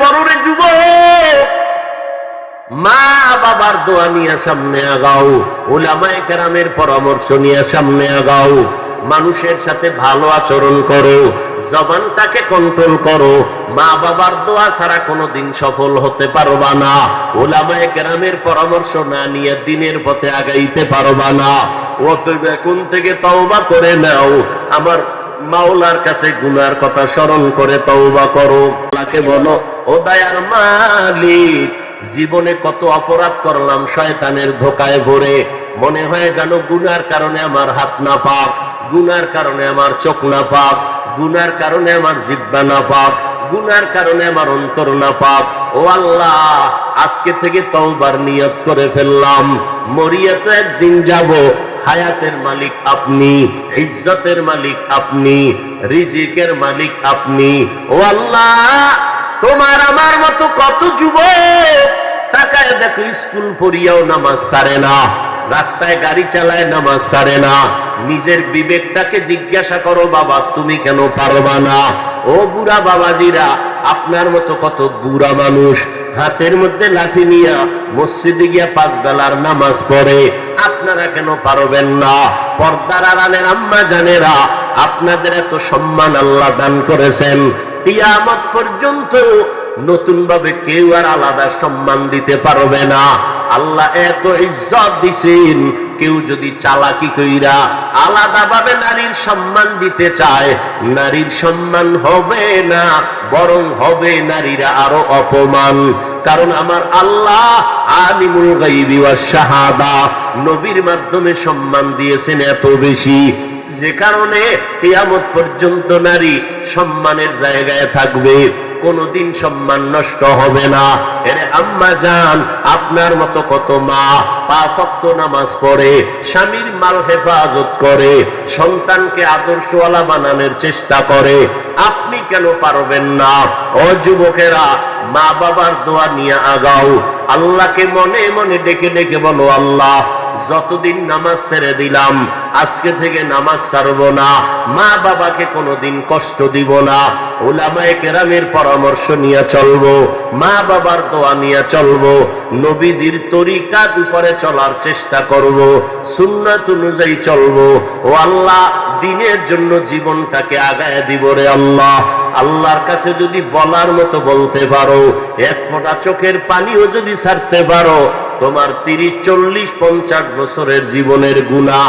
পররে যুব মা বাবার দোয়া নিয়ে সামনে আগাও। ওলামায়ে কেরামের পরামর্শ নিয়ে সামনে আগাও। মানুষের সাথে ভালো আচরণ করো। জবানটাকে কন্ট্রোল করো। মা বাবার দোয়া ছাড়া কোনোদিন সফল হতে পারবা না। ওলামায়ে কেরামের পরামর্শ না নিয়ে দিনের পথে আগাইতে পারবা না। অতএব এখন থেকে তওবা করে নাও। আমার মাওলার কাছে গুনার কথা স্মরণ করে তওবা করো। আল্লাহকে বলো, ও দয়ার মালিক, জীবনে কত অপরাধ করলাম শয়তানের ধোকায় ভরে। মনে হয় যেন গুনার কারণে আমার হাত না পাক, গুনার কারণে আমার চোখ না পাক, গুনার কারণে আমার জিব্বা না পাক, গুনার কারণে আমার অন্তর না পাক। ও আল্লাহ, আজকে থেকে তওবার নিয়ত করে ফেললাম। মরিয়া তো একদিন যাব হায়াতের মালিক আপনি, ইজ্জতের মালিক আপনি, রিজিকের মালিক আপনি। ও আল্লাহ, তোমার আমার মতো কত যুবক? তাকায় দেখো, স্কুল পড়িয়াও নামাজ সারে না, রাস্তায় গাড়ি চালায় নামাজ সারে না। নিজের বিবেকটাকে জিজ্ঞাসা করো, বাবা, তুমি কেন পারবা না? ও বুড়া বাবাজিরা, আপনার মতো কত বুড়া মানুষ হাতের মধ্যে লাঠি নিয়া মসজিদে গিয়া পাঁচ বেলার নামাজ পড়ে। আপনারা কেন পারবেন না? পর্দার আড়ালের আম্মা জানেরা, আপনাদের এত সম্মান আল্লাহ দান করেছেন। পর্যন্ত নতুন ভাবে কেউ আর আলাদা সম্মান দিতে পারবে না। আল্লাহ এত ইজ্জত দিছেন, কেউ যদি চালাকি কইরা আলাদা ভাবে নারীর সম্মান দিতে চায়, নারীর সম্মান হবে না, বরং হবে নারীরা আরও অপমান। কারণ আমার আল্লাহ আলিমুল গাইবি ওয়াস শাহাদা, নবীর মাধ্যমে সম্মান দিয়েছেন এত বেশি। যে কারণে কিয়ামত পর্যন্ত নারী সম্মানের জায়গায় থাকবে। কোনদিন সম্মান নষ্ট হবে না। এরে আম্মা যান আপনার মতো কত মা, পাঁচ অক্ত নামাজ পড়ে, স্বামীর মাল হেফাজত করে, সন্তানকে আদর্শওয়ালা বানানোর চেষ্টা করে, আপনি কেন পারবেন না? ও যুবকেরা মা বাবার দোয়া নিয়ে আগাও। আল্লাহকে মনে মনে ডেকে ডেকে বলো, আল্লাহ যতদিন নামাজ ছেড়ে দিলাম, আজকে থেকে নামাজ ছাড়বো না, মা বাবাকে কোনোদিন কষ্ট দিব না ওলামায়ে কেরামের পরামর্শ নিয়ে চলবো, মা বাবার দোয়া নিয়ে চলবো, নবীজির তরিকার উপরে চলার চেষ্টা করব, সুন্নাত অনুযায়ী চলবো, ও আল্লাহ দিনের জন্য জীবনটাকে আগায় দিব রে আল্লাহ। আল্লাহর কাছে যদি বলার মতো বলতে পারো, এক ফোঁটা চোখের পানিও যদি ছাড়তে পারো তোমার তিরিশ, চল্লিশ, পঞ্চাশ বছরের জীবনের গুণা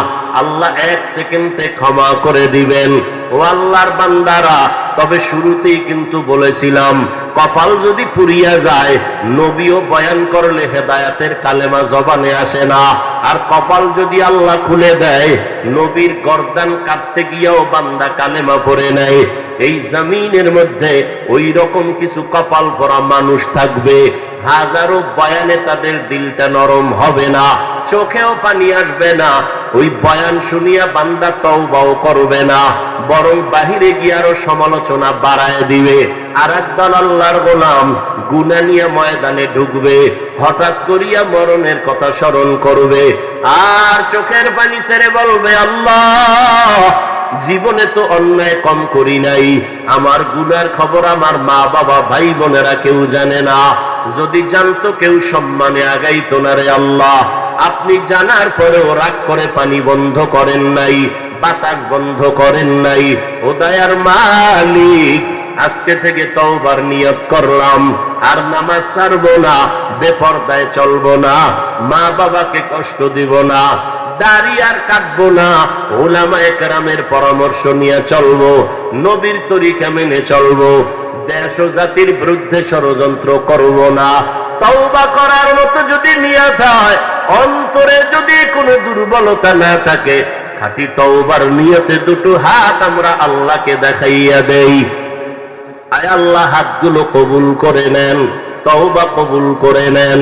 আল্লাহ এক সেকেন্ডে ক্ষমা করে দিবেন। ও আল্লাহর বান্দারা, তবে শুরুতেই কিন্তু বলেছিলাম, কপাল যদি পুরিয়া যায়, নবীও বয়ান করলে হেদায়াতের কালেমা জবানে আসে না। আর কপাল যদি আল্লাহ খুলে দেয়, নবীর গর্দান কাটতে গিয়েও বান্দা কালেমা পড়ে নেয় এই জমিনের মধ্যে ওই রকম কিছু কপাল পরা মানুষ থাকবে। হাজারো বয়ানে তাদের দিলটা নরম হবে না, চোখেও পানি আসবে না, ওই বয়ান শুনিয়া বান্দা তওবাও করবে না, বরং বাহিরে গিয়ে আরও সমালোচনা বাড়ায় দিবে। আর একদল আল্লাহর গোলাম গুনা নিয়ে ময়দানে ঢুকবে, হঠাৎ করিয়া মরণের কথা স্মরণ করবে, আর চোখের পানি ছেড়ে বলবে, আল্লাহ, জীবনে তো অন্যায় কম করি নাই, আমার গুনার খবর আমার মা বাবা ভাই বোনেরা কেউ জানে না যদি জানতো কেউ সম্মানে আগাইতো না রে আল্লাহ। আপনি জানার পরেও রাগ করে পানি বন্ধ করেন নাই, বাতাস বন্ধ করেন নাই। ও দয়ার মালিক, আজকে থেকে তওবার নিয়ত করলাম, আর নামাজ ছাড়বো না, বেপরদায় চলবো না মা বাবাকে কষ্ট দিব না। দাড়ি কাটবো না। ওলামা একরামের পরামর্শ নিয়ে চলবো। নবীর তরিকা মেনে চলবো। দেশ জাতির বিরুদ্ধে ষড়যন্ত্র করব না। তওবা করার মতো যদি নিয়ত হয়, অন্তরে যদি কোনো দুর্বলতা না থাকে, খাঁটি তওবার নিয়তে দুটো হাত আমরা আল্লাহকে দেখাইয়া দেই। আয় আল্লাহ, হাতগুলো কবুল করে নেন, তওবা কবুল করে নেন।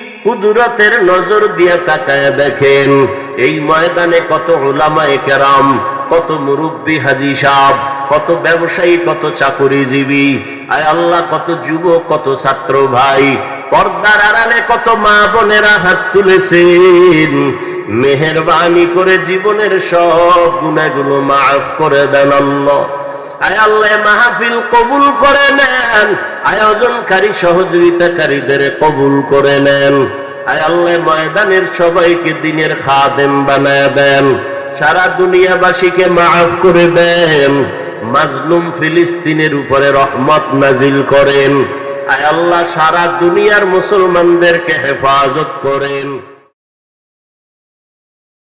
কুদরতের নজর দিয়ে তাকায় দেখেন, এই ময়দানে কত ওলামায়ে কেরাম, কত মুরব্বী হাজি সাহ কত ব্যবসায়ী, কত চাকুরিজীবী। আয় আল্লাহ, কত যুবক, কত ছাত্র ভাই, পর্দার আড়ালে কত মা বোনেরা হাত তুলেছেন। মেহরবানি করে জীবনের সব গুণাগুলো মাফ করে দেন আল্লাহ। আয় আল্লাহ মাহফিল কবুল করে নেন। আয়োজনকারী সহযোগিতাকারীদের কবুল করে নেন। আয় আল্লাহ, ময়দানের সবাইকে দিনের খাদেম বানায় দেন। সারা দুনিয়াবাসীকে মাফ করে দেন। মাজলুম ফিলিস্তিনের উপরে রহমত নাজিল করেন। আয় আল্লাহ, সারা দুনিয়ার মুসলমানদেরকে হেফাজত করেন।